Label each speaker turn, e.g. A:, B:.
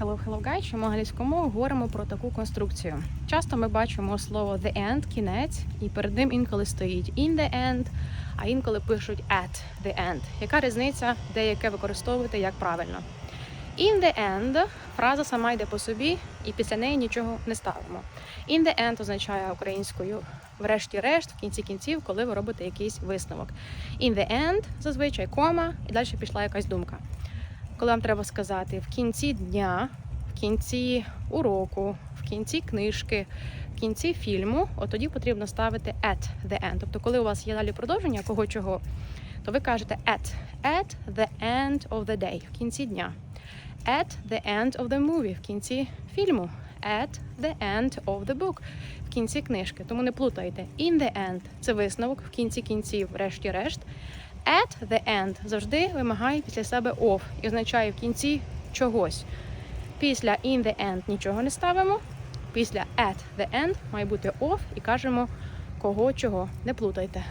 A: Hello, hello, guys. Чому англійською мовою говоримо про таку конструкцію? Часто ми бачимо слово the end, кінець, і перед ним інколи стоїть in the end, а інколи пишуть at the end. Яка різниця, де яке використовувати, як правильно? In the end фраза сама йде по собі, і після неї нічого не ставимо. In the end означає українською врешті-решт, в кінці кінців, коли ви робите якийсь висновок. In the end зазвичай кома, і далі пішла якась думка. Коли вам треба сказати в кінці дня, в кінці уроку, в кінці книжки, в кінці фільму, от тоді потрібно ставити at the end. Тобто, коли у вас є далі продовження кого чого, то ви кажете at, at the end of the day, в кінці дня. At the end of the movie, в кінці фільму. At the end of the book, в кінці книжки. Тому не плутайте. In the end – це висновок, в кінці кінців, врешті-решт. At the end завжди вимагає після себе of і означає в кінці чогось. Після in the end нічого не ставимо. Після at the end має бути of і кажемо кого чого. Не плутайте.